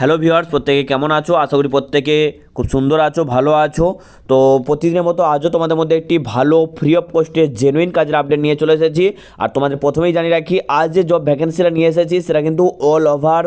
Hello viewers, প্রত্যেকে কেমন আছো? আশা করি প্রত্যেকে খুব সুন্দর আছো, ভালো আছো। তো প্রতিদিনের মতো আজও তোমাদের মধ্যে একটি ভালো ফ্রি অফ কস্টে জেনুইন কাজের আপডেট নিয়ে চলে এসেছি। আর তোমাদের প্রথমেই জানিয়ে রাখি, আজ যে জব ভ্যাকেন্সিটা নিয়ে এসেছি, সেটা কিন্তু অল ওভার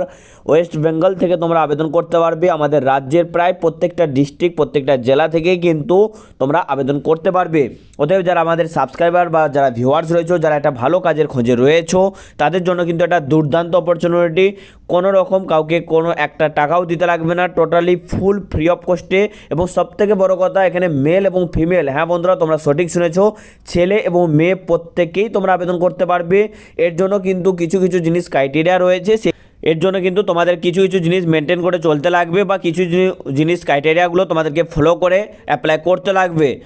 ওয়েস্ট বেঙ্গল থেকে তোমরা আবেদন করতে পারবে। আমাদের রাজ্যের প্রায় প্রত্যেকটা ডিস্ট্রিক্ট প্রত্যেকটা জেলা থেকে কিন্তু তোমরা আবেদন করতে পারবে। অতএব যারা আমাদের সাবস্ক্রাইবার বা যারা ভিউয়ার্স রয়েছে, যারা একটা ভালো কাজের খোঁজে রয়েছো, তাদের জন্য কিন্তু একটা দুর্দান্ত অপরচুনিটি কোনো রকম কাউকে কোনো একটা টাকাও দিতে লাগবে না টোটালি ফুল ফ্রি অফ কস্টে এবং সবথেকে বড় কথা, এখানে মেল এবং ফিমেল হ্যাঁ বন্ধুরা, তোমরা সঠিক শুনেছো, ছেলে এবং মেয়ে প্রত্যেকেই তোমরা আবেদন করতে পারবে। এর জন্য কিন্তু কিছু কিছু জিনিস ক্রাইটেরিয়া রয়েছে এর জন্য কিন্তু তোমাদের কিছু কিছু জিনিস মেনটেন করে চলতে লাগবে বা কিছু জিনি- জিনিস ক্রাইটেরিয়াগুলো তোমাদেরকে ফলো করে অ্যাপ্লাই করতে লাগবে।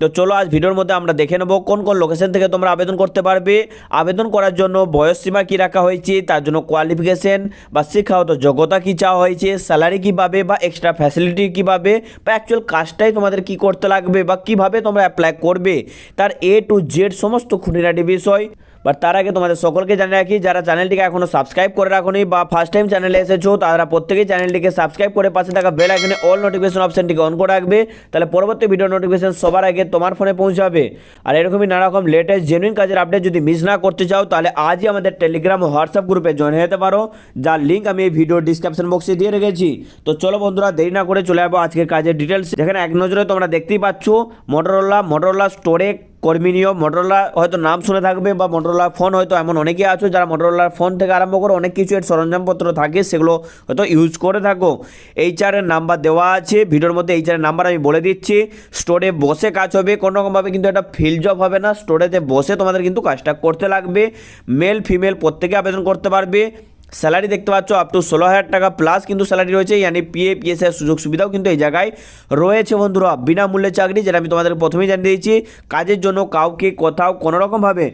তো চলো আজ ভিডিওর মধ্যে আমরা দেখে নেব কোন কোন লোকেশন থেকে তোমরা আবেদন করতে পারবে। আবেদন করার জন্য বয়স সীমা কী রাখা হয়েছে, তার জন্য কোয়ালিফিকেশন বা শিক্ষাগত যোগ্যতা কী চাওয়া হয়েছে স্যালারি কীভাবে বা এক্সট্রা ফ্যাসিলিটি কীভাবে বা অ্যাকচুয়াল কাজটাই তোমাদের কি করতে লাগবে বা কীভাবে তোমরা অ্যাপ্লাই করবে, তার এ টু জেড সমস্ত খুঁটিনাটি বিষয় বাট তার আগে তোমাদের সকলকে জানিয়ে রাখি, যারা চ্যানেলটিকে এখনও সাবস্ক্রাইব করে রাখোনি বা ফার্স্ট টাইম চ্যানেলে এসেছ, তারা প্রত্যেকেই চ্যানেলটিকে সাবস্ক্রাইব করে পাশে থাকা বেল আইকনে অল নোটিফিকেশন অপশনটিকে অন করে রাখবে। তাহলে পরবর্তী ভিডিও নোটিফিকেশন সবার আগে তোমার ফোনে পৌঁছাবে। আর এরকমই নানা রকম লেটেস্ট জেনুইন কাজের আপডেট যদি মিস না করতে চাও, তাহলে আজই আমাদের টেলিগ্রাম ও হোয়াটসঅ্যাপ গ্রুপে জয়েন হতে পারো। যার লিঙ্ক আমি এই ভিডিও ডিসক্রিপশন বক্সে দিয়ে রেখেছি। তো চলো বন্ধুরা, দেরি না করে চলে যাব আজকের কাজের ডিটেলস যেখানে এক নজরে তোমরা দেখতেই পাচ্ছ মোটরোলা মোটরোলা স্টোরে কর্মী নিয়োগ মোটরোলা হয়তো নাম শুনে থাকবে বা মোটরোলা ফোন হয়তো এমন অনেকেই আছো যারা মোটরোলার ফোন থেকে আরম্ভ করে অনেক কিছু এর সরঞ্জামপত্র থাকে, সেগুলো হয়তো ইউজ করে থাকো। এইচআরের নাম্বার দেওয়া আছে ভিডিওর মধ্যে এইচআরের নাম্বার আমি বলে দিচ্ছি। স্টোরে বসে কাজ হবে কোনো রকমভাবে কিন্তু একটা ফিল্ড জব হবে না। স্টোরেতে বসে তোমাদের কিন্তু কাজটা করতে লাগবে। মেল ফিমেল প্রত্যেকে আবেদন করতে পারবে। স্যালারি দেখতে পাচ্ছ আপ টু ষোলো হাজার টাকা প্লাস কিন্তু স্যালারি রয়েছে, ইয়ানি পিএ পিএসএর সুযোগ সুবিধাও কিন্তু এই জায়গায় রয়েছে বন্ধুরা। বিনামূল্যে চাকরি যেটা আমি তোমাদের প্রথমেই জানিয়ে দিয়েছি, কাজের জন্য কাউকে কোথাও কোনোরকমভাবে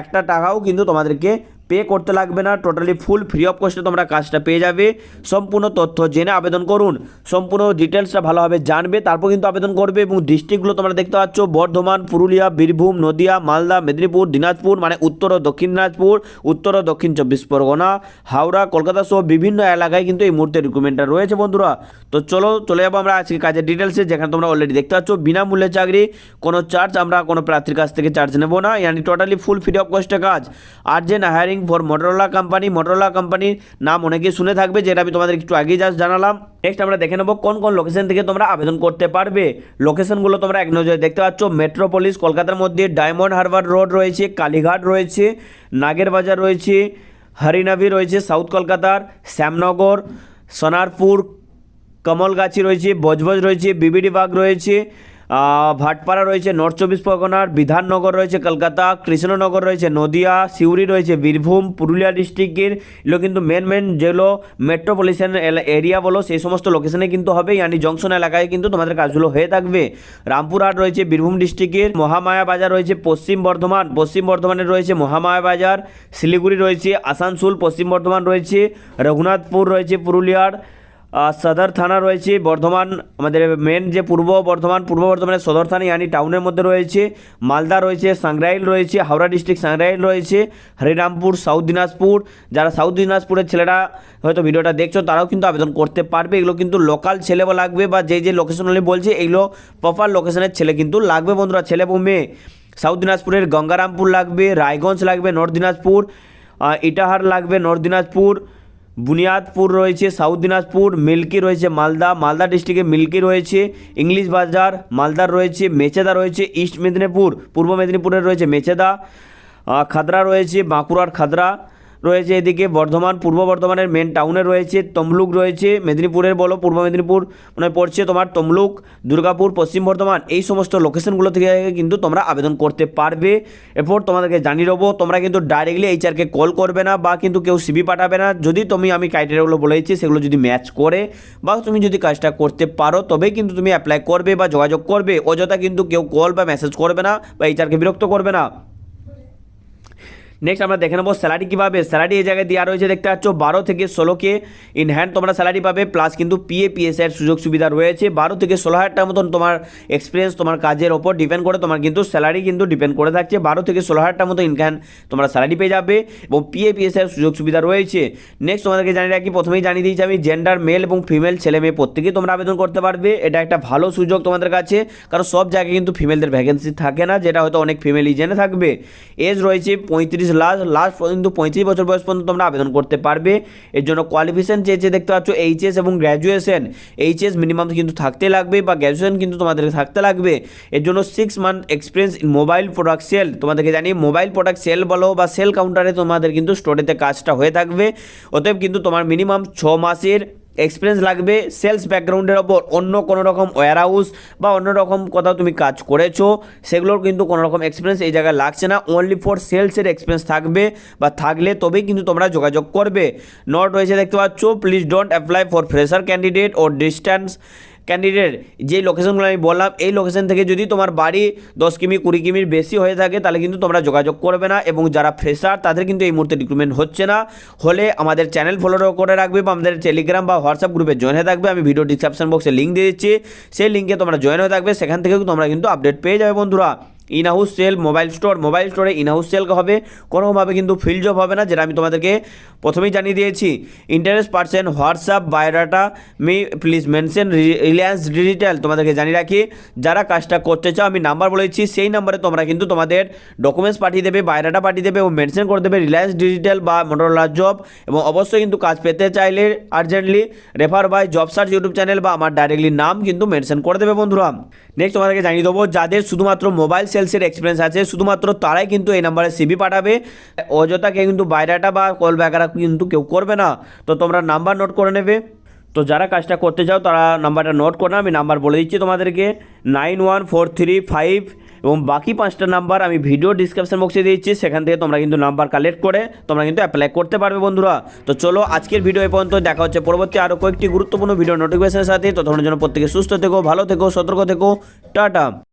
একটা টাকাও কিন্তু তোমাদেরকে পে করতে লাগবে না টোটালি ফুল ফ্রি অফ কস্টে তোমরা কাজটা পেয়ে যাবে। সম্পূর্ণ তথ্য জেনে আবেদন করুন। সম্পূর্ণ ডিটেলসটা ভালোভাবে জানবে, তারপর কিন্তু আবেদন করবে এবং ডিস্ট্রিক্টগুলো তোমরা দেখতে পাচ্ছ, বর্ধমান, পুরুলিয়া, বীরভূম, নদিয়া, মালদা, মেদিনীপুর, দিনাজপুর মানে উত্তর ও দক্ষিণ দিনাজপুর, উত্তর ও দক্ষিণ চব্বিশ পরগনা, হাওড়া, কলকাতা সহ বিভিন্ন এলাকায় কিন্তু এই মুহূর্তে রিক্রুটমেন্টটা রয়েছে বন্ধুরা। তো চলো, চলে যাব আমরা আজকে কাজের ডিটেলসে যেখানে তোমরা অলরেডি দেখতে পাচ্ছ, বিনামূল্যে চাকরি, কোনো চার্জ আমরা কোনো প্রার্থীর কাছ থেকে চার্জ নেব না, ইয়ানি টোটালি ফুল ফ্রি অফ কস্টে কাজ। Urgent hiring for Motorola company Motorola কোম্পানির নাম অনেকেই শুনে থাকবে, যেটা আমি তোমাদের একটু আগেই জাস্ট জানালাম। নেক্সট আমরা দেখে নেব কোন কোন লোকেশন থেকে তোমরা আবেদন করতে পারবে। লোকেশনগুলো তোমরা এক নজরে দেখতে পাচ্ছ মেট্রোপলিস কলকাতার মধ্যে ডায়মন্ড হারবার রোড রয়েছে কালীঘাট রয়েছে নাগের বাজার রয়েছে হরিনাভি রয়েছে সাউথ কলকাতার শ্যামনগর সোনারপুর কমলগাছি রয়েছে বজবজ রয়েছে বিবিডি বাগ রয়েছে ভাটপাড়া রয়েছে নর্থ চব্বিশ পরগনার, বিধাননগর রয়েছে কলকাতা, কৃষ্ণনগর রয়েছে নদিয়া, সিউড়ি রয়েছে বীরভূম, পুরুলিয়া ডিস্ট্রিক্টের এগুলো কিন্তু মেন মেন যেগুলো মেট্রোপলিটন এরিয়া বলো, সেই সমস্ত লোকেশনে কিন্তু হবে। ইয়ানি জংশন এলাকায় কিন্তু তোমাদের কাজগুলো হয়ে থাকবে। রামপুরহাট রয়েছে বীরভূম ডিস্ট্রিক্টের, মহামায়া বাজার রয়েছে পশ্চিম বর্ধমান, পশ্চিম বর্ধমানের রয়েছে মহামায়া বাজার, শিলিগুড়ি রয়েছে আসানসোল, পশ্চিম বর্ধমান রয়েছে রঘুনাথপুর রয়েছে পুরুলিয়ার সদর থানা রয়েছে, বর্ধমান, আমাদের মেন যে পূর্ব বর্ধমান, পূর্ব বর্ধমানের সদর থানা, ইয়ানি টাউনের মধ্যে রয়েছে, মালদা রয়েছে সাংগ্রাইল রয়েছে, হাওড়া ডিস্ট্রিক্ট সাংগ্রাইল রয়েছে, হরিরামপুর সাউথ দিনাজপুর, যারা সাউথ দিনাজপুরের ছেলেরা হয়তো ভিডিওটা দেখছ, তারাও কিন্তু আবেদন করতে পারবে, এগুলো কিন্তু লোকাল ছেলে লাগবে বা যে যে লোকেশনগুলি বলছে, এগুলো প্রপার লোকেশনের ছেলে কিন্তু লাগবে বন্ধুরা, ছেলে এবং মেয়ে। সাউথ দিনাজপুরের গঙ্গারামপুর লাগবে, রায়গঞ্জ লাগবে নর্থ দিনাজপুর ইটাহার লাগবে নর্থ দিনাজপুর বুনিয়াদপুর রয়েছে, সাউথ দিনাজপুর, মিল্কি রয়েছে, মালদা মালদা ডিস্ট্রিক্টে মিল্কি রয়েছে, ইংলিশ বাজার, মালদার রয়েছে, মেচেদা রয়েছে, ইস্ট মেদিনীপুর, পূর্ব মেদিনীপুরের রয়েছে মেচেদা খাদরা রয়েছে, বাঁকুড়ার খাদরা। রয়েছে এদিকে বর্ধমান, পূর্ব বর্ধমানের মেন টাউনে রয়েছে তমলুক, রয়েছে মেদিনীপুরের বলো, পূর্ব মেদিনীপুর মানে পড়ছে তোমার তমলুক, দুর্গাপুর, পশ্চিম বর্ধমান, এই সমস্ত লোকেশনগুলো থেকে কিন্তু তোমরা আবেদন করতে পারবে। এরপর তোমাদেরকে জানিয়ে দেবো, তোমরা কিন্তু ডাইরেক্টলি এইচআরকে কল করবে না বা কিন্তু কেউ সিবি পাঠাবে না। যদি তুমি আমি ক্রাইটেরিয়াগুলো বলেছি সেগুলো যদি ম্যাচ করে বা তুমি যদি কাজটা করতে পারো, তবেই কিন্তু তুমি অ্যাপ্লাই করবে বা যোগাযোগ করবে। অযথা কিন্তু কেউ কল বা মেসেজ করবে না বা এইচআরকে বিরক্ত করবে না। নেক্সট আমরা দেখে নেব স্যালারি কীভাবে। স্যালারি এই জায়গায় দেওয়া রয়েছে, দেখতে পাচ্ছ, বারো থেকে ষোলোকে ইন হ্যান্ড তোমরা স্যালারি পাবে প্লাস কিন্তু পিএ পিএসআইয়ের সুযোগ সুবিধা রয়েছে। বারো থেকে ষোলো হাজার টাকার মতন তোমার এক্সপিরিয়েন্স তোমার কাজের ওপর ডিপেন্ড করে, তোমার কিন্তু স্যালারি কিন্তু ডিপেন্ড করে থাকছে। বারো থেকে ষোলো হাজার টাকার মতো ইনকাম তোমরা স্যালারি পেয়ে যাবে, এবং পিএ পিএসআইয়ের সুযোগ সুবিধা রয়েছে। নেক্সট তোমাদেরকে জানিয়ে রাখি, প্রথমেই জানিয়ে দিয়েছি আমি জেন্ডার মেল এবং ফিমেল ছেলে মেয়ে প্রত্যেকেই তোমরা আবেদন করতে পারবে। এটা একটা ভালো সুযোগ তোমাদের কাছে, কারণ সব জায়গায় কিন্তু ফিমেলদের ভ্যাকেন্সি থাকে না, যেটা হয়তো অনেক ফিমেলই জেনে থাকবে। এজ রয়েছে পঁয়ত্রিশ লাস্ট লাস্ট কিন্তু পঁয়ত্রিশ বছর বয়স পর্যন্ত তোমরা আবেদন করতে পারবে। এর জন্য কোয়ালিফিকেশন চেয়েছে দেখতে পাচ্ছ এইচএস এবং গ্র্যাজুয়েশন এইচএস মিনিমাম কিন্তু থাকতে লাগবে বা গ্র্যাজুয়েশন কিন্তু তোমাদের থাকতে লাগবে। এর জন্য six month experience in mobile product sale তোমাদেরকে জানি মোবাইল প্রোডাক্ট সেল বলো বা সেল কাউন্টারে তোমাদের কিন্তু স্টোরেতে কাজটা হয়ে থাকবে। অতএব কিন্তু তোমার মিনিমাম ছ মাসের এক্সপিরিয়েন্স লাগবে সেলস ব্যাকগ্রাউন্ডের ওপর অন্য কোনো রকম ওয়্যার হাউস বা অন্য রকম কোথাও তুমি কাজ করেছ, সেগুলোর কিন্তু কোনো রকম এক্সপিরিয়েন্স এই জায়গায় লাগছে না। অনলি ফর সেলসের এক্সপিরিয়েন্স থাকবে বা থাকলে তবেই কিন্তু তোমরা যোগাযোগ করবে। নট রয়েছে দেখতে পাচ্ছ please don't apply for fresher candidate O distance candidate যে লোকেশনগুলো আমি বললাম, এই লোকেশন থেকে যদি তোমার বাড়ি দশ কিমি, কুড়ি কিমির বেশি হয়ে থাকে, তাহলে কিন্তু তোমরা যোগাযোগ করবে না এবং যারা ফ্রেশার তাদের কিন্তু এই মুহূর্তে রিক্রুটমেন্ট হচ্ছে না। হলে আমাদের চ্যানেল ফলো করে রাখবে বা আমাদের টেলিগ্রাম বা হোয়াটসঅ্যাপ গ্রুপে জয়েন হয়ে থাকবে। আমি ভিডিও ডিসক্রিপশন বক্সে লিঙ্ক দিয়ে দিচ্ছি। সেই লিঙ্কে তোমরা জয়েন হয়ে থাকবে। সেখান থেকেও তোমরা কিন্তু আপডেট পেয়ে যাবে বন্ধুরা। In house sale mobile store mobile স্টোরে ইন হাউস সেল হবে। কোনোভাবে কিন্তু ফিল্ড জব হবে না, যেটা আমি তোমাদেরকে প্রথমেই জানিয়ে দিয়েছি। Interest percent WhatsApp biodata me please mention Reliance digital তোমাদেরকে জানিয়ে রাখি। যারা কাজটা করতে চাও, আমি নাম্বার বলেছি সেই নাম্বারে তোমরা কিন্তু তোমাদের ডকুমেন্টস পাঠিয়ে দেবে বায়োডাটা পাঠিয়ে দেবে এবং মেনশন করে দেবে রিলায়েন্স ডিজিটাল বা মোটরোলা জব এবং অবশ্যই কিন্তু কাজ পেতে চাইলে urgently refer by job search YouTube channel বা আমার ডাইরেক্টলি নাম কিন্তু মেনশন করে দেবে বন্ধুরা। নেক্সট তোমাদেরকে জানিয়ে দেবো, যাদের শুধুমাত্র মোবাইল সেলসের এক্সপিরিয়েন্স আছে, শুধুমাত্র তারাই কিন্তু এই নাম্বারে সিবি পাঠাবে। অযথা কেউ কিন্তু বাইরাটা বা কল ব্যাকারা কিন্তু কেউ করবে না। তো তোমরা নাম্বার নোট করে নেবে। তো যারা কাজটা করতে চাও, তারা নাম্বারটা নোট করে। আমি নাম্বার বলে দিচ্ছি তোমাদেরকে nine one four three five এবং বাকি পাঁচটা নাম্বার আমি ভিডিও ডিসক্রিপশন বক্সে দিচ্ছি সেখান থেকে তোমরা কিন্তু নাম্বার কালেক্ট করে তোমরা কিন্তু অ্যাপ্লাই করতে পারবে বন্ধুরা। তো চলো আজকের ভিডিও এ পর্যন্ত, দেখা হচ্ছে পরবর্তী আরও কয়েকটি গুরুত্বপূর্ণ ভিডিও নোটিফিকেশনের সাথে। ততক্ষণের জন্য প্রত্যেকে সুস্থ থেকো, ভালো থেকো, সতর্ক থেকো, টাটা।